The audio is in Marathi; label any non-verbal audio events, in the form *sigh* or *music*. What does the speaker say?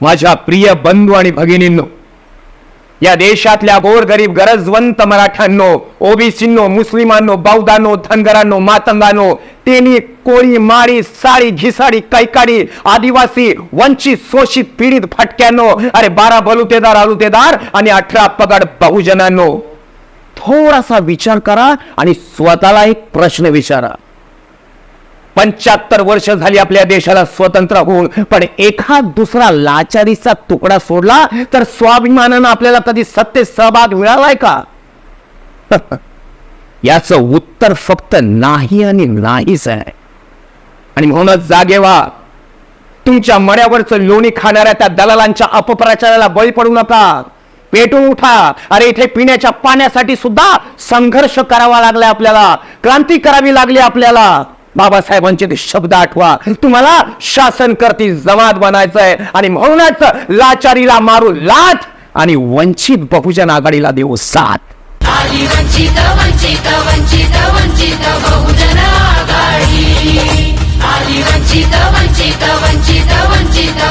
माझ्या प्रिय बंधू आणि भगिनींनो या देशातल्या गोरगरीब गरजवंत मराठ्यांनो ओबीसींनो मुस्लिमांनो बौद्धांनो धनगरांनो मातंगांनो तेनी कोळी माळी साळी घिसाडी कैकाडी आदिवासी वंचित शोषित पीडित फटक्यांनो अरे बारा बलुतेदार अलुतेदार आणि अठरा पगड बहुजनांनो थोडासा विचार करा आणि स्वतःला एक प्रश्न विचारा. पंच्याहत्तर वर्ष झाली आपल्या देशाला स्वतंत्र होऊन. पण एका दुसरा लाचारीचा तुकडा सोडला तर स्वाभिमानानं आपल्याला कधी सत्तेत सहभाग मिळालाय का? *laughs* याचं उत्तर फक्त नाही आणि नाहीच आहे. आणि म्हणूनच जागे व्हा तुमच्या मड्यावरचं लोणी खाणाऱ्या त्या दलालांच्या अपप्रचाराला बळी पडू नका. पेटून उठा. अरे इथे पिण्याच्या पाण्यासाठी सुद्धा संघर्ष करावा लागलाय आपल्याला. क्रांती करावी लागली आपल्याला. बाबासाहेबांचे ते शब्द आठवा. तुम्हाला शासन करती जमात बनायचंय आणि म्हणूनच लाचारीला मारू लाच आणि वंचित बहुजन आघाडीला देऊ साथ. वंचित वंचित वंचित वंचित बहुजन आघाडी. आदि वंचित वंचित वंचित